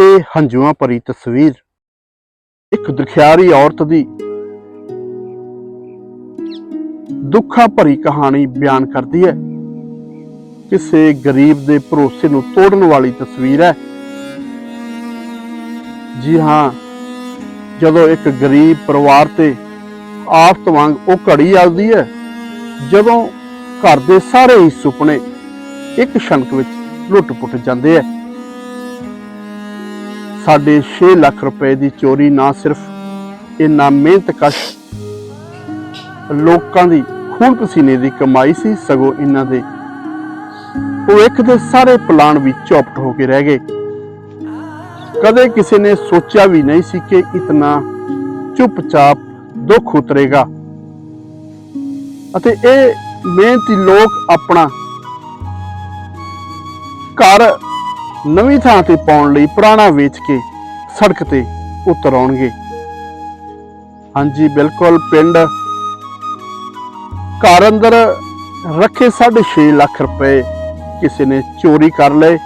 ਇਹ ਹੰਝੂਆਂ ਭਰੀ ਤਸਵੀਰ। ਇੱਕ ਦੁਖਿਆਰੀ ਔਰਤ ਦੀ ਦੁੱਖਾਂ ਭਰੀ ਕਹਾਣੀ ਬਿਆਨ ਕਰਦੀ ਹੈ। ਕਿਸੇ ਗਰੀਬ ਦੇ ਭਰੋਸੇ ਨੂੰ ਤੋੜਨ ਵਾਲੀ ਤਸਵੀਰ ਹੈ। ਜੀ ਹਾਂ, ਜਦੋਂ ਇੱਕ ਗਰੀਬ ਪਰਿਵਾਰ ਤੇ ਆਫਤ ਵਾਂਗ ਉਹ ਘੜੀ ਆਉਂਦੀ ਹੈ, ਜਦੋਂ ਘਰ ਦੇ ਸਾਰੇ ਹੀ ਸੁਪਨੇ ਇੱਕ ਛਣਕ ਵਿੱਚ ਲੁੱਟ-ਪੁੱਟ ਜਾਂਦੇ ਹੈ। ਸਾਡੇ 6 ਲੱਖ ਰੁਪਏ ਦੀ ਚੋਰੀ ਨਾ ਸਿਰਫ ਇਹਨਾਂ ਮਿਹਨਤਕਸ਼ ਲੋਕਾਂ ਦੀ ਖੂਨ ਪਸੀਨੇ ਦੀ ਕਮਾਈ ਸੀ, ਸਗੋਂ ਇਹਨਾਂ ਦੇ ਭਵਿੱਖ ਦੇ ਸਾਰੇ ਪਲਾਨ ਵੀ ਚੌਪਟ ਹੋ ਕੇ ਰਹਿ ਗਏ। ਕਦੇ ਕਿਸੇ ਨੇ ਸੋਚਿਆ ਵੀ ਨਹੀਂ ਸੀ ਕਿ ਇਤਨਾ ਚੁੱਪਚਾਪ ਦੁੱਖ ਉਤਰੇਗਾ। ਅਤੇ ਇਹ ਮਿਹਨਤੀ ਲੋਕ ਆਪਣਾ ਘਰ ਨਵੀਂ ਥਾਂ ਤੇ ਪਾਉਣ ਲਈ ਪੁਰਾਣਾ ਵੇਚ ਕੇ ਸੜਕ ਤੇ ਉਤਰ ਆਉਣਗੇ। ਹਾਂਜੀ, ਬਿਲਕੁਲ ਪਿੰਡ ਘਰ ਅੰਦਰ ਰੱਖੇ 6.5 ਲੱਖ ਰੁਪਏ ਕਿਸੇ ਨੇ ਚੋਰੀ ਕਰ ਲਏ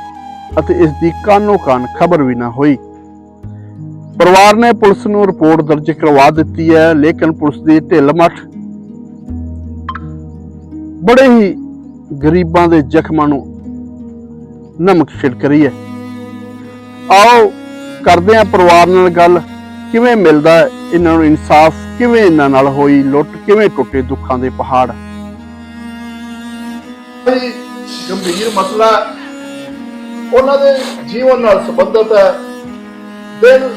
ਅਤੇ ਇਸ ਦੀ ਕਾਨੋ ਕਾਨ ਖਬਰ ਵੀ ਨਾ ਹੋਈ। ਪਰਿਵਾਰ ਨੇ ਪੁਲਿਸ ਨੂੰ ਰਿਪੋਰਟ ਦਰਜ ਕਰਵਾ ਦਿੱਤੀ ਹੈ, ਲੇਕਿਨ ਪੁਲਿਸ ਦੀ ਢਿੱਲ ਮੱਠ ਬੜੇ ਹੀ ਗਰੀਬਾਂ ਦੇ ਜ਼ਖਮਾਂ ਨੂੰ ਨਮਕ ਛਿੜਕ ਰਹੀ ਹੈ। ਆਓ ਕਰਦੇ ਹਾਂ ਪਰਿਵਾਰ ਨਾਲ ਗੱਲ। ਕਿਵੇਂ ਮਿਲਦਾ ਇਹਨਾਂ ਨੂੰ ਇਨਸਾਫ ਕਿਵੇਂ ਇਹਨਾਂ ਨਾਲ ਹੋਈ? ਲੁੱਟ ਕਿਵੇਂ ਟੁੱਟੇ ਦੁੱਖਾਂ ਦੇ ਪਹਾੜ? ਗੰਭੀਰ ਮਸਲਾ ਉਹਨਾਂ ਦੇ ਜੀਵਨ ਨਾਲ ਸੰਬੰਧਿਤ ਹੈ। ਦਿਨ,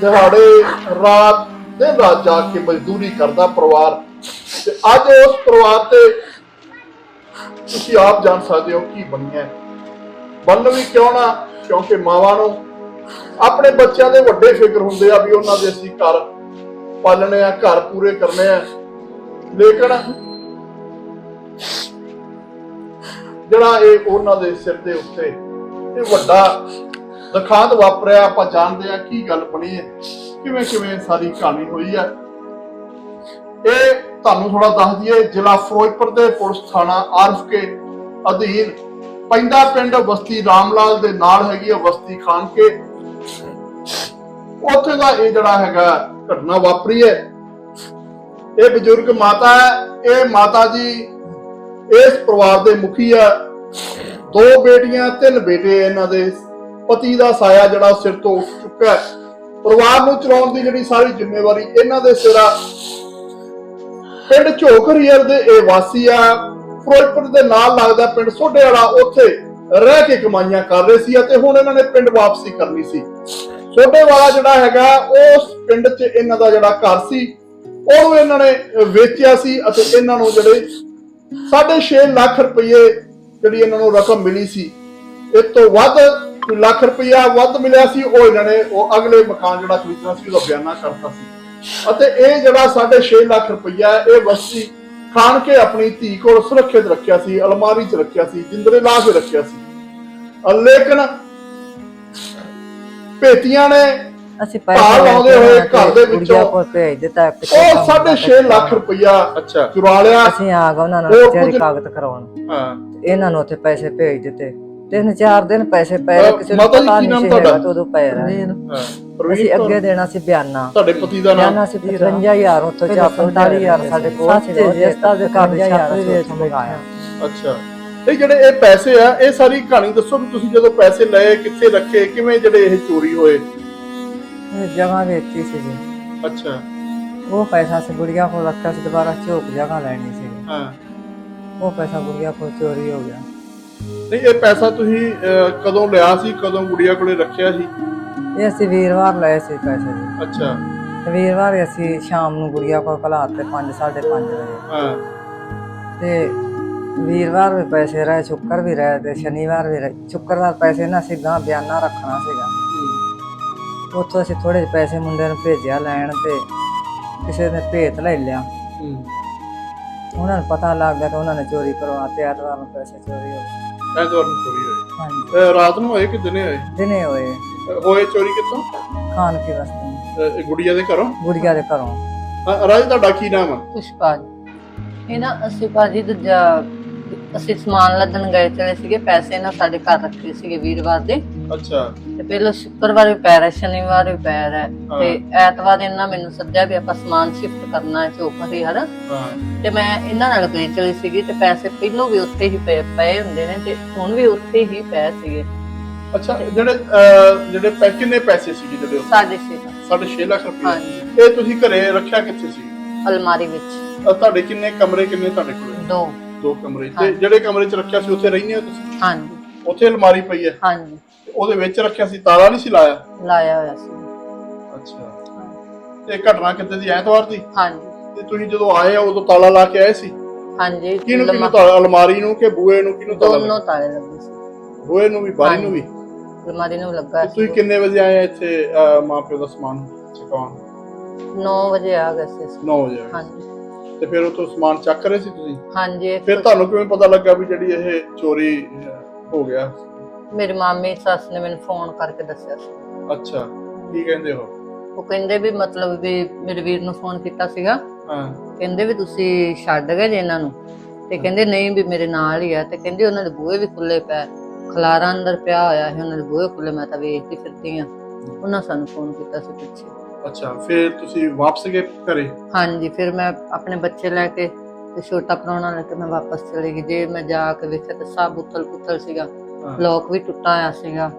ਦਿਹਾੜੇ, ਰਾਤ, ਦਿਨ ਰਾਤ ਜਾ ਕੇ ਮਜ਼ਦੂਰੀ ਕਰਦਾ ਪਰਿਵਾਰ। ਤੇ ਅੱਜ ਉਸ ਪਰਿਵਾਰ ਤੇ ਤੁਸੀਂ ਆਪ ਜਾਣ ਸਕਦੇ ਹੋ ਕੀ ਬਣਿਆ ਹੈ। ਵੀ ਕਿਉਂ ਨਾ ਕਿਉਂਕਿ ਮਾਵਾਂ ਨੂੰ ਆਪਣੇ ਬੱਚਿਆਂ ਦੇ ਵੱਡੇ ਫਿਕਰ ਹੁੰਦੇ ਆ ਵੀ ਉਹਨਾਂ ਦੇ ਅਸੀਂ ਘਰ ਪਾਲਣੇ ਆ, ਘਰ ਪੂਰੇ ਕਰਨੇ ਆ ਲੇਕਿਨ ਜਿਹੜਾ ਇਹ ਉਹਨਾਂ ਦੇ ਸਿਰ ਦੇ ਉੱਤੇ ਇਹ ਵੱਡਾ ਦਖਾਂਤ ਵਾਪਰਿਆ, ਆਪਾਂ ਜਾਣਦੇ ਆ ਕੀ ਗੱਲ ਬਣੀ ਹੈ, ਕਿਵੇਂ ਕਿਵੇਂ ਸਾਰੀ ਕਹਾਣੀ ਹੋਈ ਹੈ ਇਹ ਤੁਹਾਨੂੰ ਥੋੜਾ ਦੱਸ ਦਈਏ, ਜ਼ਿਲ੍ਹਾ ਫਿਰੋਜ਼ਪੁਰ ਦੇ ਪੁਲਿਸ ਥਾਣਾ ਆਰਫ ਕੇ ਅਧੀਨ ਪੈਂਦਾ ਪਿੰਡ ਬਸਤੀ ਰਾਮਲਾਲ ਦੇ ਨਾਲ ਹੈਗੀ ਹੈ ਬਸਤੀ ਖਾਨ ਉੱਥੇ ਦਾ ਇਹ ਜਿਹੜਾ ਹੈਗਾ ਘਟਨਾ ਵਾਪਰੀ ਹੈ। ਇਹ ਬਜ਼ੁਰਗ ਮਾਤਾ ਹੈ, ਇਹ ਮਾਤਾ ਜੀ ਇਸ ਪਰਿਵਾਰ ਦੇ ਮੁਖੀ ਆ। ਦੋ ਬੇਟੀਆਂ, ਤਿੰਨ ਬੇਟੇ ਇਹਨਾਂ ਦੇ। ਪਤੀ ਦਾ ਸਾਇਆ ਜਿਹੜਾ ਸਿਰ ਤੋਂ ਉੱਠ ਚੁੱਕਾ ਹੈ। ਪਰਿਵਾਰ ਨੂੰ ਚਲਾਉਣ ਦੀ ਜਿਹੜੀ ਸਾਰੀ ਜ਼ਿੰਮੇਵਾਰੀ ਇਹਨਾਂ ਦੇ ਸਿਰ ਆ। ਪਿੰਡ ਝੋਕਰੀਅਰ ਦੇ ਇਹ ਵਾਸੀ ਆ। ਫਿਰੋਜ਼ਪੁਰ ਦੇ ਨਾਲ ਲੱਗਦਾ ਪਿੰਡ ਸੋਢੇ ਵਾਲਾ ਉੱਥੇ ਰਹਿ ਕੇ ਕਮਾਈਆਂ ਕਰ ਰਹੇ ਸੀ ਅਤੇ ਹੁਣ ਇਹਨਾਂ ਨੇ ਪਿੰਡ ਵਾਪਸੀ ਕਰਨੀ ਸੀ। ਸੋਢੇ ਵਾਲਾ ਜਿਹੜਾ ਹੈਗਾ, ਉਸ ਪਿੰਡ 'ਚ ਇਹਨਾਂ ਦਾ ਜਿਹੜਾ ਘਰ ਸੀ, ਉਹਨੂੰ ਇਹਨਾਂ ਨੇ ਵੇਚਿਆ ਸੀ ਅਤੇ ਇਹਨਾਂ ਨੂੰ ਜਿਹੜੇ 6.5 ਲੱਖ ਰੁਪਏ ਜਿਹੜੀ ਇਹਨਾਂ ਨੂੰ ਰਕਮ ਮਿਲੀ ਸੀ, ਇਸ ਤੋਂ ਵੱਧ ਲੱਖ ਰੁਪਇਆ ਵੱਧ ਮਿਲਿਆ ਸੀ, ਉਹ ਇਹਨਾਂ ਨੇ ਉਹ ਅਗਲੇ ਮਕਾਨ ਜਿਹੜਾ ਖਰੀਦਣਾ ਸੀ, ਉਹਦਾ ਬਿਆਨਾ ਕਰਤਾ ਸੀ। ਅਤੇ ਇਹ ਜਿਹੜਾ 6.5 ਲੱਖ ਰੁਪਇਆ ਇਹ ਵਸਤੀ ਖਾਣ ਕੇ ਆਪਣੀ ਧੀ ਕੋਲ ਸੁਰੱਖਿਅਤ ਰੱਖਿਆ ਸੀ ਅਲਮਾਰੀ 'ਚ ਰੱਖਿਆ ਸੀ ਜਿੰਦਰੇ ਲਾ ਕੇ ਰੱਖਿਆ ਸੀ। ਲੇਕਿਨ ਭੇਤੀਆਂ ਨੇ ਅਸੀਂ ਭਾਅ ਲਾਉਂਦੇ ਹੋਏ ਘਰ ਦੇ ਵਿੱਚੋਂ ਭੇਜ ਦਿੱਤਾ ਉਹ 6.5 ਲੱਖ ਰੁਪਇਆ ਅੱਛਾ। ਚੁਰਾ ਲਿਆ ਅਸੀਂ ਆ ਗਏ ਉਹਨਾਂ ਨਾਲ ਕੁਝ- ਚੋਰੀ ਕਾਗਜ਼ ਕਰਾਉਣ। ਹਾਂ। ਇਹਨਾਂ ਨੂੰ ਉੱਥੇ ਪੈਸੇ ਭੇਜ ਦਿੱਤੇ। ਤਿੰਨ ਚਾਰ ਦਿਨ ਪੈਸੇ ਪਏ ਅਹ ਕਿਸੇ ਨੂੰ ਮਾਤਾ ਜੀ, ਪਤਾ ਕੀ ਨਹੀਂ ਸੀ ਤੁਹਾਡਾ? ਹੈਗਾ ਤੇ ਉਦੋਂ ਪਏ ਰਹੇ। ਹਾਂ ਅਸੀਂ ਅੱਗੇ ਦੇਣਾ ਸੀ ਬਿਆਨਾ। ਤੁਹਾਡੇ ਪਤੀ ਦਾ ਨਾਮ? ਬਿਆਨਾ ਸੀ 55000 ਉੱਥੋਂ ਚਾ 45000 ਸਾਡੇ ਕੋਲ ਸੀ ਜਿਸ ਦਾ ਦੇ ਘਰ ਦੇ ਮੰਗਾਇਆ। ਅੱਛਾ। ਇਹ ਜਿਹੜੇ ਇਹ ਪੈਸੇ ਆ ਇਹ ਸਾਰੀ ਕਹਾਣੀ ਦੱਸੋ ਵੀ ਤੁਸੀਂ ਜਦੋਂ ਪੈਸੇ ਲਏ ਕਿੱਥੇ ਰੱਖੇ ਕਿਵੇਂ ਜਿਹੜੇ ਇਹ ਚੋਰੀ ਹੋਏ? ਇਹ ਜਗ੍ਹਾ ਵੇਚੀ ਸੀ ਜੀ। ਅੱਛਾ। ਉਹ ਪੈਸਾ ਸੀ ਗੁੜੀਆ ਕੋਲ ਰੱਖਿਆ ਸੀ ਦੁਬਾਰਾ ਝੋਕ ਜਗ੍ਹਾ ਲੈਣੀ ਸੀ। ਹਾਂ। ਉਹ ਪੈਸਾ ਗੁੜੀਆ ਕੋਲ ਚੋਰੀ ਹੋ ਗਿਆ। ਨਹੀਂ ਇਹ ਪੈਸਾ ਤੁਸੀਂ ਅਹ, ਕਦੋਂ ਲਿਆ ਸੀ ਕਦੋਂ ਗੁੜੀਆ ਕੋਲੇ ਰੱਖਿਆ ਸੀ? ਇਹ ਅਸੀਂ ਵੀਰਵਾਰ ਲਏ ਸੀ ਪੈਸੇ। ਜੀ ਅੱਛਾ। ਤੇ ਵੀਰਵਾਰ ਅਸੀਂ ਸ਼ਾਮ ਨੂੰ ਗੁੜੀਆ ਕੋਲ ਘਲਾਤੇ 5 5:30 ਵਜੇ। ਹਾਂ। ਤੇ ਵੀਰਵਾਰ ਵੀ ਪੈਸੇ ਰਹੇ ਸ਼ੁੱਕਰ ਵੀ ਰਹੇ ਤੇ ਸ਼ਨੀਵਾਰ ਵੀ ਰਹੇ। ਸ਼ੁੱਕਰਵਾਰ ਪੈਸੇ ਨਾ ਅਸੀਂ ਗਾਂ ਬਿਆਨਾ ਰੱਖਣਾ ਸੀਗਾ। ਉੱਥੋਂ ਅਸੀਂ ਥੋੜੇ ਜਿਹੇ ਪੈਸੇ ਮੁੰਡੇ ਨੂੰ ਭੇਜਿਆ ਲੈਣ ਤੇ ਕਿਸੇ ਨੇ ਭੇਤ ਲੈ ਲਿਆ। ਹੂੰ। ਉਹਨਾਂ ਨੂੰ ਪਤਾ ਲੱਗ ਗਿਆ ਕਿ ਉਹਨਾਂ ਨੇ ਚੋਰੀ ਕਰਵਾਤੇ ਐਤਵਾਰ ਨੂੰ ਪੈਸੇ ਚੋਰੀ ਹੋ ਗਏ। ਐਤਵਾਰ ਨੂੰ ਚੋਰੀ ਹੋਈ। ਹਾਂਜੀ। ਅਹ, ਰਾਤ ਨੂੰ ਹੋਏ ਕਿ ਦਿਨੇ ਹੋਏ? ਦਿਨੇ ਹੋਏ। ਅਹ, ਹੋਏ ਚੋਰੀ ਕਿੱਥੋਂ? ਖਾਨ ਕੀ ਵਸਤੇ। ਅਹ, ਇਹ ਗੁੜੀਆ ਦੇ ਘਰੋਂ? ਗੁੜੀਆ ਦੇ ਘਰੋਂ। ਅਹ, ਰਾਜ ਤੁਹਾਡਾ ਕੀ ਨਾਮ ਆ? ਪੁਸ਼ਪਾ ਇਹ ਨਾ ਅਸੀਂ ਭਾਜੀ ਦੂਜਾ ਅਸੀਂ ਸਮਾਨ ਲੱਦਣ ਗਏ ਚਲੇ ਸੀਗੇ ਪੈਸੇ ਨਾ ਸਾਡੇ ਘਰ ਰੱਖੇ ਸੀਗੇ ਵੀਰਵਾਰ ਦੇ। ਅੱਛਾ। ਤੇ ਪਹਿਲਾਂ ਸ਼ੁੱਕਰਵਾਰ ਵੀ ਪੈਰ ਹੈ ਸ਼ਨੀਵਾਰ ਵੀ ਪੈਰ ਹੈ ਹਾਂ। ਤੇ ਐਤਵਾਰ ਇਹਨਾਂ ਮੈਨੂੰ ਸੱਦਿਆ ਵੀ ਆਪਾਂ ਸਮਾਨ ਸ਼ਿਫਟ ਕਰਨਾ ਹੈ ਚੋਪਰੀ ਹਨਾ ਹਾਂ। ਤੇ ਮੈਂ ਇਹਨਾਂ ਨਾਲ ਗਈ ਚਲੀ ਸੀਗੀ ਤੇ ਪੈਸੇ ਪਹਿਲੋਂ ਵੀ ਉੱਥੇ ਹੀ ਪਏ ਪਏ ਹੁੰਦੇ ਨੇ ਤੇ ਹੁਣ ਵੀ ਉੱਥੇ ਹੀ ਪਏ ਸੀਗੇ। ਅੱਛਾ ਜਿਹੜੇ ਜਿਹੜੇ ਪੈ ਕਿੰਨੇ ਪੈਸੇ ਸੀਗੇ ਜਿਹੜੇ ਉਹ? ਸਾਡੇ ਛੇ ਦਾ। ਸਾਢੇ 6 ਲੱਖ ਰੁਪਏ। ਇਹ ਤੁਸੀਂ ਘਰੇ ਰੱਖਿਆ ਕਿੱਥੇ ਸੀ? ਅਲਮਾਰੀ ਵਿੱਚ। ਤੁਹਾਡੇ ਕਿੰਨੇ ਕਮਰੇ ਕਿੰਨੇ ਤੁਹਾਡੇ ਕੋਲ? ਦੋ। ਦੋ ਕਮਰੇ। ਤੇ। ਜਿਹੜੇ ਕਮਰੇ 'ਚ ਰੱਖਿਆ ਸੀ ਉੱਥੇ ਰਹਿੰਦੇ ਹੋ ਤੁਸੀਂ? ਹਾਂਜੀ। ਉੱਥੇ ਅਲਮਾਰੀ ਪਈ ਹੈ? ਹਾਂਜੀ। ਉਹਦੇ ਵਿੱਚ ਰੱਖਿਆ ਸੀ ਤਾਲਾ ਨਹੀਂ ਸੀ ਲਾਇਆ? ਲਾਇਆ ਹੋਇਆ ਸੀ। ਅੱਛਾ। ਤੇ ਘਟਨਾ ਕਿੱਦਾਂ ਦੀ ਐਤਵਾਰ ਦੀ? ਹਾਂਜੀ। ਤੇ ਤੁਸੀਂ ਜਦੋਂ ਆਏ ਆ ਉਦੋਂ ਤਾਲਾ ਲਾ ਕੇ ਆਏ ਸੀ? ਹਾਂਜੀ। ਕਿਹਨੂੰ ਕਿਹਨੂੰ ਤਾਲਾ ਅਲਮਾਰੀ ਨੂੰ ਕਿ ਬੂਏ ਨੂੰ ਕਿਹਨੂੰ ਤਾਲਾ ਦੋਨੋਂ? ਤਾਲੇ ਲੱਗੇ ਸੀ। ਬੂਏ ਨੂੰ ਵੀ ਬਾਰੀ ਨੂੰ ਵੀ? ਅਲਮਾਰੀ ਨੂੰ ਲੱਗਾ ਤੁਸੀਂ ਕਿੰਨੇ ਵਜੇ ਆਏ ਆ ਇੱਥੇ ਅਹ, ਮਾਂ ਪਿਓ ਦਾ ਸਮਾਨ ਚੁਕਾਉਣ 9 ਵਜੇ ਆ ਗਏ ਸੀ। ਅਸੀਂ। 9 ਵਜੇ ਆਏ। ਹਾਂਜੀ। ਤੇ ਫਿਰ ਉਤੋਂ ਸਮਾਨ ਚੱਕ ਰਹੇ ਸੀ ਤੁਸੀਂ? ਹਾਂਜੀ। ਫਿਰ ਤੁਹਾਨੂੰ ਕਿਵੇਂ ਪਤਾ ਲੱਗਾ ਵੀ ਜਿਹੜੀ ਇਹ ਚੋਰੀ ਅਹ, ਹੋ ਗਿਆ? ਮੇਰੀ ਮਾਮੀ ਸੱਸ ਨੇ ਮੈਨੂੰ ਫੋਨ ਕਰਕੇ ਦੱਸਿਆ ਸੀ। ਅੱਛਾ ਕੀ ਕਹਿੰਦੇ ਹੋ? ਉਹ ਕਹਿੰਦੇ ਵੀ ਮਤਲਬ ਵੀ ਮੇਰੇ ਵੀਰ ਨੂੰ ਫੋਨ ਕੀਤਾ ਸੀਗਾ। ਹਾਂ। ਕਹਿੰਦੇ ਵੀ ਤੁਸੀਂ ਛੱਡ ਗਏ ਜੇ ਇਹਨਾਂ ਨੂੰ। ਤੇ ਕਹਿੰਦੇ ਨਹੀਂ ਵੀ ਮੇਰੇ ਨਾਲ ਹੀ ਆ। ਤੇ ਕਹਿੰਦੇ ਉਹਨਾਂ ਦੇ ਬੂਹੇ ਵੀ ਖੁੱਲੇ ਪਏ। ਖਲਾਰਾ ਅੰਦਰ ਪਿਆ ਹੋਇਆ ਹੈ ਉਹਨਾਂ ਦੇ ਬੂਹੇ ਖੁੱਲੇ ਮੈਂ ਤਾਂ ਵੇਖਦੀ ਫਿਰਦੀ ਆ ਉਹਨਾਂ ਸਾਨੂੰ ਫੋਨ ਕੀਤਾ ਸੀ ਪਿੱਛੇ। ਅੱਛਾ ਫਿਰ ਤੁਸੀਂ ਵਾਪਸ ਗਏ ਘਰੇ? ਹਾਂਜੀ ਫਿਰ ਮੈਂ ਆਪਣੇ ਬੱਚੇ ਲੈ ਕੇ ਤੇ ਛੋਟਾ ਪ੍ਰਾਹੁਣਾ ਲੈ ਕੇ ਮੈਂ ਵਾਪਸ ਚਲੀ ਗਈ। ਜੇ ਮੈਂ ਜਾ ਕੇ ਵੇਖਿਆ ਤਾਂ ਸਭ ਉਤਲ ਪੁਤਲ ਸੀਗਾ। ਲੋਕ ਵੀ ਟੁੱਟਾ ਹੋਇਆ ਸੀਗਾ।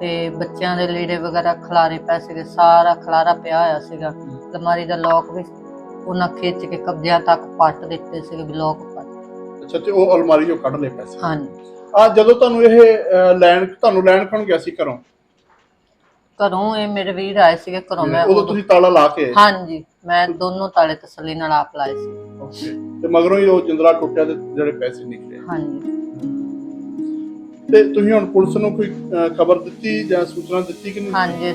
ਤੇ ਬੱਚਿਆਂ ਦੇ ਲੀੜੇ ਵਗੈਰਾ ਖਲਾਰੇ ਪਏ ਸੀਗੇ ਸਾਰਾ ਖਲਾਰਾ ਪਿਆ ਹੋਇਆ ਸੀਗਾ। ਅਲਮਾਰੀ ਦਾ ਲੋਕ ਵੀ ਉਹਨਾਂ ਖਿੱਚ ਕੇ ਕਬਜ਼ਿਆਂ ਤੱਕ ਪੱਟ ਦਿੱਤੇ ਸੀਗੇ ਵੀ ਲੋਕ ਅੱਛਾ ਤੇ ਉਹ ਅਲਮਾਰੀ ਚੋਂ ਕੱਢ ਲਏ ਪੈਸੇ। ਹਾਂਜੀ। ਆ ਜਦੋਂ ਤੁਹਾਨੂੰ ਇਹ ਲੈਣ ਤੁਹਾਨੂੰ ਲੈਣ ਕੌਣ ਗਿਆ ਸੀ ਘਰੋਂ? ਘਰੋਂ ਇਹ ਮੇਰੇ ਵੀਰ ਆਏ ਸੀਗੇ ਘਰੋਂ ਮੈਂ ਉਦੋਂ ਤੁਸੀਂ ਤਾਲਾ ਲਾ ਕੇ। ਹਾਂਜੀ ਮੈਂ ਦੋਨੋਂ ਤਾਲੇ ਤਸੱਲੀ ਨਾਲ ਆਪ ਲਾਏ ਸੀ। ਤੇ ਮਗਰੋਂ ਹੀ ਉਹ ਜਿੰਦਰਾ ਟੁੱਟਿਆ ਤੇ ਜਿਹੜੇ ਪੈਸੇ ਨਿਕਲੇ। ਹਾਂਜੀ। ਤੇ ਤੁਸੀਂ ਹੁਣ ਪੁਲਿਸ ਨੂੰ ਕੋਈ ਖਬਰ ਦਿੱਤੀ ਜਾਂ ਸੂਚਨਾ ਦਿੱਤੀ ਕਿ ਨਹੀਂ? ਹਾਂਜੀ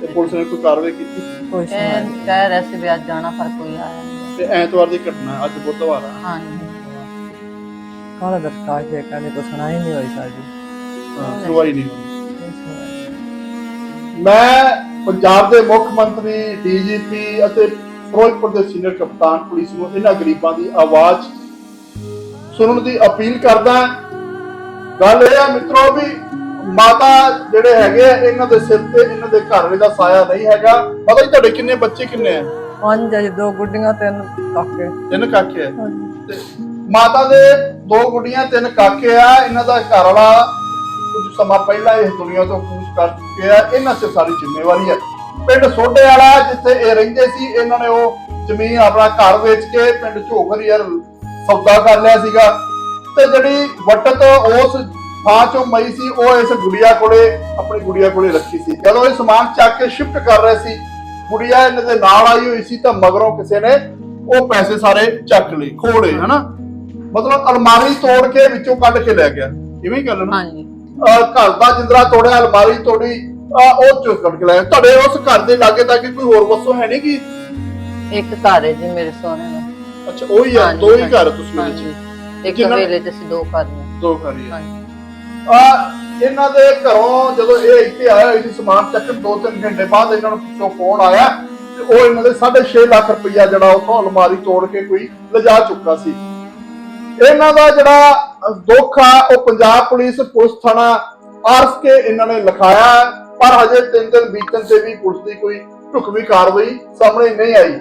ਤੇ ਪੁਲਿਸ ਨੇ ਕੋਈ ਕਾਰਵਾਈ ਕੀਤੀ? ਕੋਈ ਸੁਣਵਾਈ ਕਹਿ ਕਹਿ ਰਹੇ ਸੀ ਵੀ ਅੱਜ ਜਾਣਾ ਪਰ ਕੋਈ ਆਇਆ ਨਹੀਂ। ਤੇ ਐਤਵਾਰ ਦੀ ਘਟਨਾ ਹੈ, ਅੱਜ ਬੁੱਧਵਾਰ ਆ। ਹਾਂਜੀ। ਕਾਹਦਾ ਦਰਖਾਸਤ ਦੇ ਕਹਿੰਦੇ ਕੋਈ ਸੁਣਾਈ ਨਹੀਂ ਹੋਈ ਸਾਡੀ। ਹਾਂ, ਸੁਣਵਾਈ ਨਹੀਂ ਹੋਈ। ਕੋਈ ਸੁਣਵਾਈ। ਨਹੀਂ। ਮੈਂ ਪੰਜਾਬ ਦੇ ਮੁੱਖ ਮੰਤਰੀ ਡੀਜੀਪੀ ਅਤੇ ਫਿਰੋਜ਼ਪੁਰ ਦੇ ਸੀਨੀਅਰ ਕਪਤਾਨ ਪੁਲਿਸ ਨੂੰ ਇਹਨਾਂ ਗਰੀਬਾਂ ਦੀ ਆਵਾਜ਼ ਸੁਣਨ ਦੀ ਅਪੀਲ ਕਰਦਾ ਹਾਂ। ਗੱਲ ਇਹ ਆ ਮਿੱਤਰੋ ਵੀ ਮਾਤਾ ਜਿਹੜੇ ਹੈਗੇ ਆ ਇਹਨਾਂ ਦੇ ਸਿਰ ਤੇ ਇਹਨਾਂ ਦੇ ਘਰ ਦਾ ਸਾਇਆ ਨਹੀਂ ਹੈਗਾ। ਪਤਾ ਜੀ ਤੁਹਾਡੇ ਕਿੰਨੇ ਬੱਚੇ ਕਿੰਨੇ ਆ? ਪੰਜ ਅਜੇ ਦੋ ਗੁੱਡੀਆਂ ਤਿੰਨ ਕਾਕੇ। ਤਿੰਨ ਕਾਕੇ ਆ। ਤੇ ਮਾਤਾ ਦੇ ਦੋ ਗੁੱਡੀਆਂ ਤਿੰਨ ਕਾਕੇ ਆ। ਇਹਨਾਂ ਦਾ ਘਰ ਵਾਲਾ ਕੁਝ ਸਮਾਂ ਪਹਿਲਾਂ ਇਸ ਦੁਨੀਆ ਤੋਂ ਕੂਚ ਕਰ ਚੁੱਕੇ ਆ ਇਹਨਾਂ 'ਚ ਸਾਰੀ ਜ਼ਿੰਮੇਵਾਰੀ ਹੈ। ਪਿੰਡ ਸੋਡੇ ਵਾਲਾ ਜਿੱਥੇ ਇਹ ਰਹਿੰਦੇ ਸੀ ਇਹਨਾਂ ਨੇ ਉਹ ਜ਼ਮੀਨ ਆਪਣਾ ਘਰ ਵੇਚ ਕੇ ਪਿੰਡ ਯਾਰ ਸੌਦਾ ਕਰ ਲਿਆ ਸੀਗਾ। ਤੇ ਜਿਹੜੀ ਵਟਤ ਉਸ ਥਾਂ ਚੋਂ ਮਈ ਸੀ ਉਹ ਇਸ ਗੁੜੀਆ ਕੋਲੇ ਆਪਣੀ ਗੁੜੀਆ ਕੋਲੇ ਰੱਖੀ ਸੀ। ਜਦੋਂ ਇਹ ਸਮਾਨ ਚੱਕ ਕੇ ਸ਼ਿਫਟ ਕਰ ਰਹੇ ਸੀ ਗੁੜੀਆ ਇਹਨਾਂ ਦੇ ਨਾਲ ਆਈ ਹੋਈ ਸੀ ਤਾਂ ਮਗਰੋਂ ਕਿਸੇ ਨੇ ਉਹ ਪੈਸੇ ਸਾਰੇ ਚੱਕ ਲਏ ਖੋਲੇ ਹਨਾ? ਮਤਲਬ ਅਲਮਾਰੀ ਤੋੜ ਕੇ ਵਿੱਚੋਂ ਕੱਢ ਕੇ ਲੈ ਗਿਆ। ਇਵੇਂ ਹੀ ਗੱਲ ਨਾ? ਹਾਂਜੀ। ਘਰ ਦਾ ਜਿੰਦਰਾ ਤੋੜਿਆ ਅਲਮਾਰੀ ਤੋੜੀ ਉਹ ਚੋਂ ਕੱਢ ਕੇ ਲੈ ਤੁਹਾਡੇ ਉਸ ਘਰ ਦੇ ਲਾਗੇ ਤਾਂ ਕੋਈ ਹੋਰ ਵਸੋਂ ਹੈ ਨਹੀਂ ਕਿ? ਇੱਕ ਘਰ ਹੈ ਜੀ ਮੇਰੇ ਸੋਹਣੇ ਦਾ। ਅੱਛਾ ਉਹੀ ਆ ਦੋ ਹੀ ਘਰ ਤੁਸੀਂ ਉਹਦੇ ਹਾਂਜੀ। ਚ ਇੱਕ ਜਿਨ੍ਹਾਂ- ਵੇਲੇ ਚ ਅਸੀਂ ਦੋ ਘਰ ਨੇ ਦੋ ਘਰ ਹੀ ਆ ਹਾਂਜੀ। ਆ ਇਹਨਾਂ ਦੇ ਘਰੋਂ ਜਦੋਂ ਇਹ ਇੱਥੇ ਆਇਆ ਹੋਇਆ ਸੀ ਸਮਾਨ ਚੱਕਣ ਦੋ ਤਿੰਨ ਘੰਟੇ ਬਾਅਦ ਇਹਨਾਂ ਨੂੰ ਪਿੱਛੋਂ ਫੋਨ ਆਇਆ ਤੇ ਉਹ ਇਹਨਾਂ ਦੇ 6.5 ਲੱਖ ਰੁਪਈਆ ਜਿਹੜਾ ਉਥੋਂ ਅਲਮਾਰੀ ਤੋੜ ਕੇ ਕੋਈ ਲਿਜਾ ਚੁੱਕਾ ਸੀ। ਇਹਨਾਂ ਦਾ ਜਿਹੜਾ ਦੁੱਖ ਆ ਉਹ ਪੰਜਾਬ ਪੁਲਿਸ ਪੁਲਿਸ ਥਾਣਾ ਆਰਸ ਕੇ ਇਹਨਾਂ ਨੇ ਲਿਖਾਇਆ ਹੈ, ਪਰ ਹਜੇ ਤਿੰਨ ਦਿਨ ਬੀਤਣ ਤੇ ਵੀ ਪੁਲਿਸ ਦੀ ਕੋਈ ਢੁਕਵੀਂ ਕਾਰਵਾਈ ਸਾਹਮਣੇ ਨਹੀਂ ਆਈ।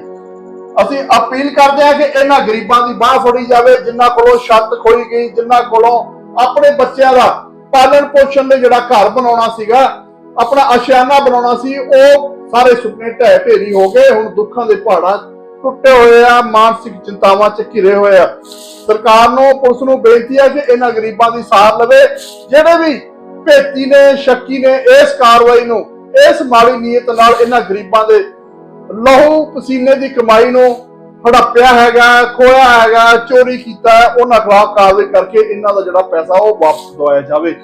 ਅਸੀਂ ਅਪੀਲ ਕਰਦੇ ਹਾਂ ਕਿ ਇਹਨਾਂ ਗਰੀਬਾਂ ਦੀ ਬਾਹ ਫੜੀ ਜਾਵੇ, ਜਿਨ੍ਹਾਂ ਕੋਲੋਂ ਛੱਤ ਖੋਈ ਗਈ, ਜਿਨ੍ਹਾਂ ਕੋਲੋਂ ਆਪਣੇ ਬੱਚਿਆਂ ਦਾ ਪਾਲਣ ਪੋਸ਼ਣ ਲਈ ਜਿਹੜਾ ਘਰ ਬਣਾਉਣਾ ਸੀਗਾ, ਆਪਣਾ ਆਸ਼ਿਆਨਾ ਬਣਾਉਣਾ ਸੀ, ਉਹ ਸਾਰੇ ਸੁਪਨੇ ਢਹਿ ਢੇਰੀ ਹੋ ਗਏ। ਹੁਣ ਦੁੱਖਾਂ ਦੇ ਪਹਾੜਾਂ ਟੁੱਟੇ ਹੋਏ ਆ, ਮਾਨਸਿਕ ਚਿੰਤਾਵਾਂ ਚ ਘਿਰੇ ਹੋਏ ਆ। ਸਰਕਾਰ ਨੂੰ, ਪੁਲਿਸ ਨੂੰ ਬੇਨਤੀ ਹੈ ਕਿ ਇਹਨਾਂ ਗਰੀਬਾਂ ਦੀ ਸਾਰ ਲਵੇ। ਜਿਹੜੇ ਵੀ ਭੇਤੀ ਨੇ, ਸ਼ੱਕੀ ਨੇ, ਇਸ ਕਾਰਵਾਈ ਨੂੰ, ਇਸ ਮਾੜੀ ਨੀਅਤ ਨਾਲ ਇਹਨਾਂ ਗਰੀਬਾਂ ਦੇ ਲਹੂ ਪਸੀਨੇ ਦੀ ਕਮਾਈ ਨੂੰ ਹੜੱਪਿਆ ਹੈਗਾ, ਖੋਇਆ ਹੈਗਾ, ਚੋਰੀ ਕੀਤਾ ਉਹਨਾਂ ਖਿਲਾਫ ਕਾਰਵਾਈ ਕਰਕੇ ਇਹਨਾਂ ਦਾ ਜਿਹੜਾ ਪੈਸਾ ਉਹ ਵਾਪਸ ਦਵਾਇਆ ਜਾਵੇ।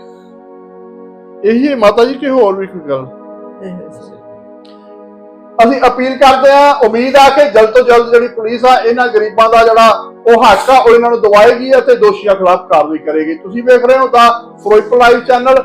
ਇਹੀ ਹੈ ਮਾਤਾ ਜੀ, ਕਿ ਹੋਰ ਵੀ ਕੋਈ ਗੱਲ? ਅਸੀਂ ਅਪੀਲ ਕਰਦੇ ਹਾਂ, ਉਮੀਦ ਆ ਕਿ ਜਲਦ ਤੋਂ ਜਲਦ ਜਿਹੜੀ ਪੁਲਿਸ ਆ, ਇਹਨਾਂ ਗਰੀਬਾਂ ਦਾ ਜਿਹੜਾ ਉਹ ਹੱਕ ਆ, ਉਹ ਇਹਨਾਂ ਨੂੰ ਦਵਾਏਗੀ ਅਤੇ ਦੋਸ਼ੀਆਂ ਖਿਲਾਫ ਕਾਰਵਾਈ ਕਰੇਗੀ। ਤੁਸੀਂ ਵੇਖ ਰਹੇ ਹੋ ਤਾਂ ਫਿਰੋਜ਼ਪੁਰ ਲਾਈਵ ਚੈਨਲ